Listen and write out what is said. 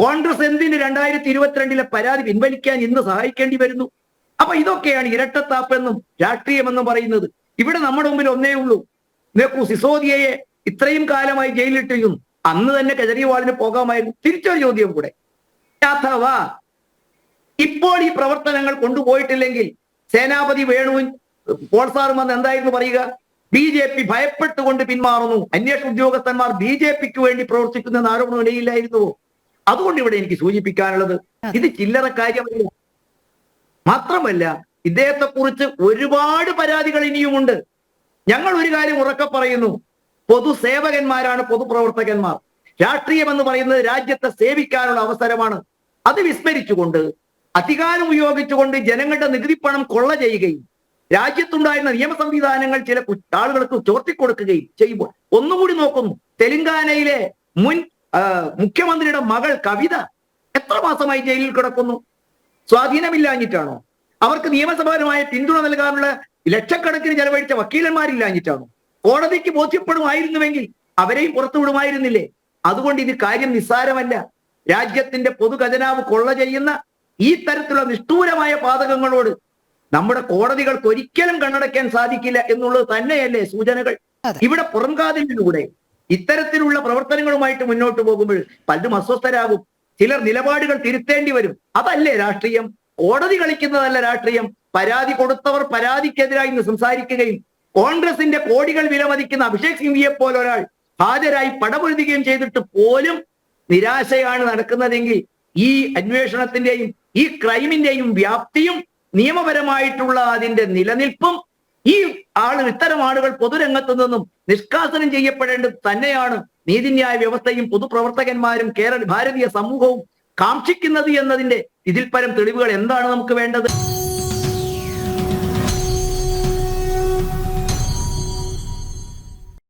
കോൺഗ്രസ് എന്തിന് രണ്ടായിരത്തി ഇരുപത്തിരണ്ടിലെ പരാതി പിൻവലിക്കാൻ ഇന്ന് സഹായിക്കേണ്ടി വരുന്നു? അപ്പൊ ഇതൊക്കെയാണ് ഇരട്ടത്താപ്പെന്നും രാഷ്ട്രീയമെന്നും പറയുന്നത്. ഇവിടെ നമ്മുടെ മുമ്പിൽ ഒന്നേ ഉള്ളൂ. നോക്കൂ സിസോദിയയെ ഇത്രയും കാലമായി ജയിലിട്ടിരുന്നു അന്ന് തന്നെ കെജ്രിവാളിന് പോകാമായിരുന്നു. തിരിച്ചൊരു ചോദ്യം കൂടെ. അഥവാ ഇപ്പോൾ ഈ പ്രവർത്തനങ്ങൾ കൊണ്ടുപോയിട്ടില്ലെങ്കിൽ സേനാപതി വേണുവും പോൾസാറും വന്ന് എന്തായിരുന്നു പറയുക? ബി ജെ പി ഭയപ്പെട്ടുകൊണ്ട് പിന്മാറുന്നു. അന്വേഷണ ഉദ്യോഗസ്ഥന്മാർ ബി ജെ പിക്ക് വേണ്ടി പ്രവർത്തിക്കുന്ന ആരോപണം ഇടയില്ലായിരുന്നുവോ അതുകൊണ്ട് ഇവിടെ എനിക്ക് സൂചിപ്പിക്കാനുള്ളത് ഇത് ചില്ലറ കാര്യമല്ല. മാത്രമല്ല ഇദ്ദേഹത്തെ കുറിച്ച് ഒരുപാട് പരാതികൾ ഇനിയുമുണ്ട്. ഞങ്ങൾ ഒരു കാര്യം ഉറക്കെ പറയുന്നു. പൊതുസേവകന്മാരാണ് പൊതുപ്രവർത്തകന്മാർ. രാഷ്ട്രീയം എന്ന് പറയുന്നത് രാജ്യത്തെ സേവിക്കാനുള്ള അവസരമാണ്. അത് വിസ്മരിച്ചുകൊണ്ട് അധികാരം ഉപയോഗിച്ചുകൊണ്ട് ജനങ്ങളുടെ നികുതിപ്പണം കൊള്ള ചെയ്യുകയും രാജ്യത്തുണ്ടായിരുന്ന നിയമ സംവിധാനങ്ങൾ ചില ആളുകൾക്ക് ചോർത്തിക്കൊടുക്കുകയും ചെയ്യുമ്പോൾ ഒന്നുകൂടി നോക്കുന്നു. തെലങ്കാനയിലെ മുൻ മുഖ്യമന്ത്രിയുടെ മകൾ കവിത എത്ര മാസമായി ജയിലിൽ കിടക്കുന്നു? സ്വാധീനമില്ലാഞ്ഞിട്ടാണോ? അവർക്ക് നിയമസഭാപരമായ പിന്തുണ നൽകാനുള്ള ലക്ഷക്കണക്കിന് ചെലവഴിച്ച വക്കീലന്മാരില്ലാഞ്ഞിട്ടാണോ? കോടതിക്ക് ബോധ്യപ്പെടുമായിരുന്നുവെങ്കിൽ അവരെയും പുറത്തു വിടുമായിരുന്നില്ലേ? അതുകൊണ്ട് ഇത് കാര്യം നിസ്സാരമല്ല. രാജ്യത്തിന്റെ പൊതുഖജനാവ് കൊള്ള ചെയ്യുന്ന ഈ തരത്തിലുള്ള നിഷ്ഠൂരമായ പാതകങ്ങളോട് നമ്മുടെ കോടതികൾക്ക് ഒരിക്കലും കണ്ണടയ്ക്കാൻ സാധിക്കില്ല എന്നുള്ളത് തന്നെയല്ലേ സൂചനകൾ. ഇവിടെ പുറംകാതിലൂടെ ഇത്തരത്തിലുള്ള പ്രവർത്തനങ്ങളുമായിട്ട് മുന്നോട്ട് പോകുമ്പോൾ പലരും അസ്വസ്ഥരാകും. ചിലർ നിലപാടുകൾ തിരുത്തേണ്ടി വരും. അതല്ലേ രാഷ്ട്രീയം? കോടതി കളിക്കുന്നതല്ല രാഷ്ട്രീയം. പരാതി കൊടുത്തവർ പരാതിക്കെതിരായി ഇന്ന് സംസാരിക്കുകയും കോൺഗ്രസിന്റെ കോടികൾ വിലമതിക്കുന്ന അഭിഷേക് സിംഗ്വിയെ പോലെ ഒരാൾ ഹാജരായി പടമൊഴുതുകയും ചെയ്തിട്ട് പോലും നിരാശയാണ് നടക്കുന്നതെങ്കിൽ ഈ അന്വേഷണത്തിന്റെയും ഈ ക്രൈമിന്റെയും വ്യാപ്തിയും നിയമപരമായിട്ടുള്ള അതിന്റെ നിലനിൽപ്പും ഈ ആൾ ഇത്തരം ആളുകൾ പൊതുരംഗത്തു നിന്നും നിഷ്കാസനം ചെയ്യപ്പെടേണ്ടത് തന്നെയാണ് നീതിന്യായ വ്യവസ്ഥയും പൊതുപ്രവർത്തകന്മാരും കേരള ഭാരതീയ സമൂഹവും കാക്ഷിക്കുന്നത് എന്നതിന്റെ ഇതിൽ പരം തെളിവുകൾ എന്താണ് നമുക്ക് വേണ്ടത്?